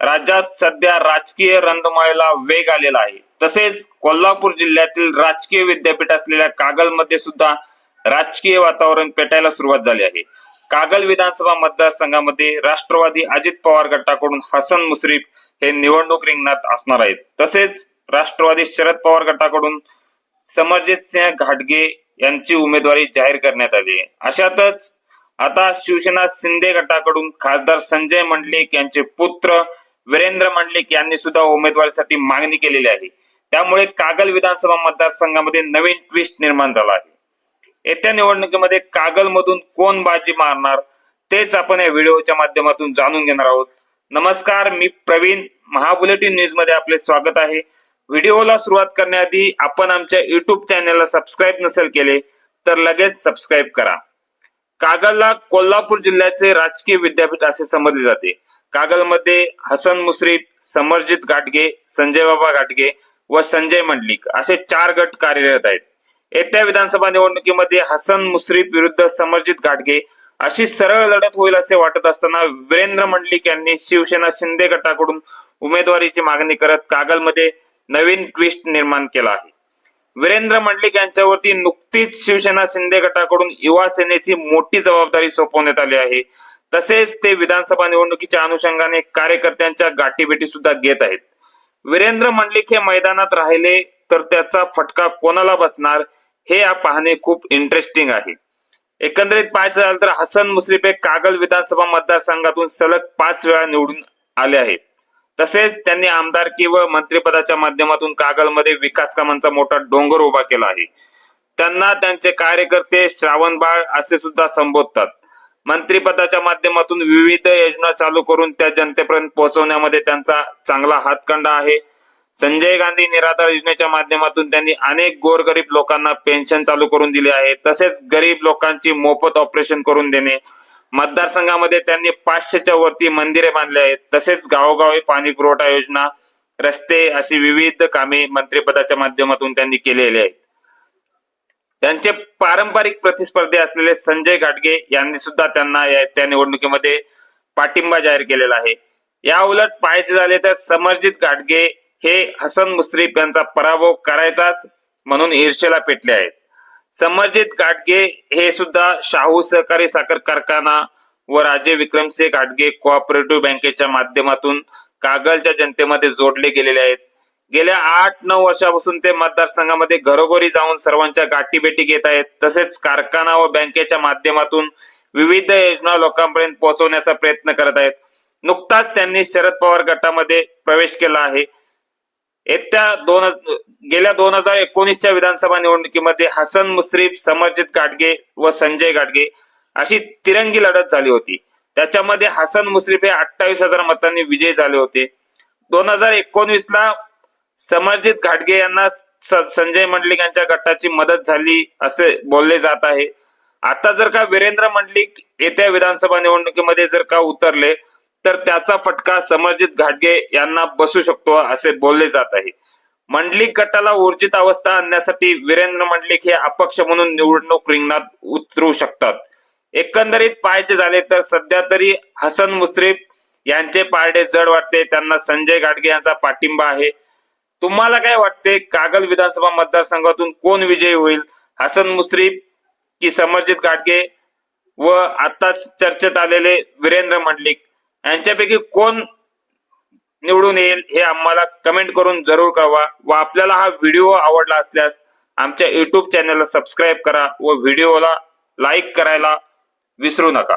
राज्यात सध्या राजकीय रणधुमाळीला वेग आलेला आहे. तसेच कोल्हापूर जिल्ह्यातील राजकीय विद्यापीठ असलेल्या कागलमध्ये सुद्धा राजकीय वातावरण पेटायला सुरुवात झाली आहे. कागल विधानसभा मतदारसंघामध्ये राष्ट्रवादी अजित पवार गटाकडून हसन मुश्रीफ हे निवडणूक रिंगणात असणार आहेत. तसेच राष्ट्रवादी शरद पवार गटाकडून समरजित सिंह घाटगे यांची उमेदवारी जाहीर करण्यात आली आहे. अशातच आता शिवसेना शिंदे गटाकडून खासदार संजय मंडलिक यांचे पुत्र वीरेंद्र मंडलिक यांनी सुद्धा उमेदवारीसाठी मागणी केलेली आहे. त्यामुळे कागल विधानसभा मतदारसंघामध्ये नवीन ट्विस्ट निर्माण झाला आहे. येत्या निवडणुकीमध्ये कागल मधून कोण बाजी मारणार तेच आपण या व्हिडिओच्या माध्यमातून जाणून घेणार आहोत. नमस्कार मी प्रवीण. महाबुलेटिन न्यूजमध्ये आपले स्वागत आहे. व्हिडिओला सुरुवात करण्याआधी आपण आमच्या युट्यूब चॅनलला सबस्क्राईब नसेल केले तर लगेच सबस्क्राईब करा. कागलला कोल्हापूर जिल्ह्याचे राजकीय विद्यापीठ असे समजले जाते. कागलमध्ये हसन मुश्रीफ समरजित घाटगे संजय बाबा घाटगे व संजय मंडलिक असे चार गट कार्यरत आहेत. येत्या विधानसभा निवडणुकीमध्ये हसन मुश्रीफ विरुद्ध समरजित घाटगे अशी सरळ लढत होईल असे वाटत असताना वीरेंद्र मंडलिक यांनी शिवसेना शिंदे गटाकडून उमेदवारीची मागणी करत कागलमध्ये नवीन ट्विस्ट निर्माण केला आहे. वीरेंद्र मंडलिक यांच्यावरती नुकतीच शिवसेना शिंदे गटाकडून युवा सेनेची मोठी जबाबदारी सोपवण्यात आली आहे. तसेच ते विधानसभा निवडणुकीच्या अनुषंगाने कार्यकर्त्यांच्या गाठीभेटी सुद्धा घेत आहेत. वीरेंद्र मंडलिक हे मैदानात राहिले तर त्याचा फटका कोणाला बसणार हे या पाहणे खूप इंटरेस्टिंग आहे. एकंदरीत पाहायचं झालं तर हसन मुश्रीफ हे कागल विधानसभा मतदारसंघातून सलग पाच वेळा निवडून आले आहेत. तसेच त्यांनी आमदारकी व मंत्रिपदाच्या माध्यमातून कागलमध्ये विकास कामांचा मोठा डोंगर उभा केला आहे. त्यांना त्यांचे कार्यकर्ते श्रावणबाळ असे सुद्धा संबोधतात. मंत्रिपदाच्या माध्यमातून विविध योजना चालू करून त्या जनतेपर्यंत पोहोचवण्यामध्ये त्यांचा चांगला हातखंडा आहे. संजय गांधी निराधार योजनेच्या माध्यमातून त्यांनी अनेक गोरगरीब लोकांना पेन्शन चालू करून दिले आहे. तसेच गरीब लोकांची मोफत ऑपरेशन करून देणे. मतदारसंघामध्ये त्यांनी पाचशेच्या वरती मंदिरे बांधली आहेत. तसेच गावोगावी पाणी पुरवठा योजना रस्ते अशी विविध कामे मंत्रिपदाच्या माध्यमातून त्यांनी केलेली आहेत. त्यांचे पारंपरिक प्रतिस्पर्धी असलेले संजय घाटगे यांनी सुद्धा त्यांना त्या निवडणुकीमध्ये पाठिंबा जाहीर केलेला आहे. या उलट पाहायचे झाले तर समरजित घाटगे हे हसन मुश्रीफ यांचा पराभव करायचाच म्हणून ईर्षेला पेटले आहेत. समरजित घाटगे हे सुद्धा शाहू सहकारी साखर कारखाना व राजे विक्रमसिंह घाटगे कोऑपरेटिव्ह बँकेच्या माध्यमातून कागलच्या जनतेमध्ये जोडले गेलेले आहेत. गेल्या आठ नऊ वर्षापासून ते मतदारसंघामध्ये घरोघरी जाऊन सर्वांच्या गाठीभेटी घेत आहेत. तसेच कारखाना व बँकेच्या माध्यमातून विविध योजना लोकांपर्यंत पोहोचवण्याचा प्रयत्न करत आहेत. नुकताच त्यांनी शरद पवार गटामध्ये प्रवेश केला आहे. येत्या दोन गेल्या दोन हजार एकोणीसच्या विधानसभा निवडणुकीमध्ये हसन मुश्रीफ समरजित गाडगे व संजय गाडगे अशी तिरंगी लढत झाली होती. त्याच्यामध्ये हसन मुश्रीफ हे अठ्ठावीस हजार मतांनी विजयी झाले होते. दोन हजार एकोणीस ला समरजित घाटगे यांना संजय मंडलिक यांच्या गटाची मदत झाली असे बोलले जात आहे. आता जर का वीरेंद्र मंडलिक येत्या विधानसभा निवडणुकीमध्ये जर का उतरले तर त्याचा फटका समरजित घाटगे यांना बसू शकतो असे बोलले जात आहे. मंडलिक गटाला ऊर्जित अवस्था आणण्यासाठी वीरेंद्र मंडलिक हे अपक्ष म्हणून निवडणूक रिंगणात उतरू शकतात. एकंदरीत पाहायचे झाले तर सध्या तरी हसन मुश्रीफ यांचे पारडे जड वाटते. त्यांना संजय गाडगे यांचा पाठिंबा आहे. तुम्हाला काय वाटते? कागल विधानसभा मतदारसंघातून कोण विजयी होईल? हसन मुश्रीफ की समरजित गाडगे व आताच चर्चेत आलेले वीरेंद्र मंडलिक? यांच्यापैकी कोण निवडून येईल हे आम्हाला कमेंट करून जरूर कळवा व आपल्याला हा व्हिडिओ आवडला असल्यास आमच्या युट्यूब चॅनलला सबस्क्राईब करा व व्हिडिओला लाईक करायला विसरू नका.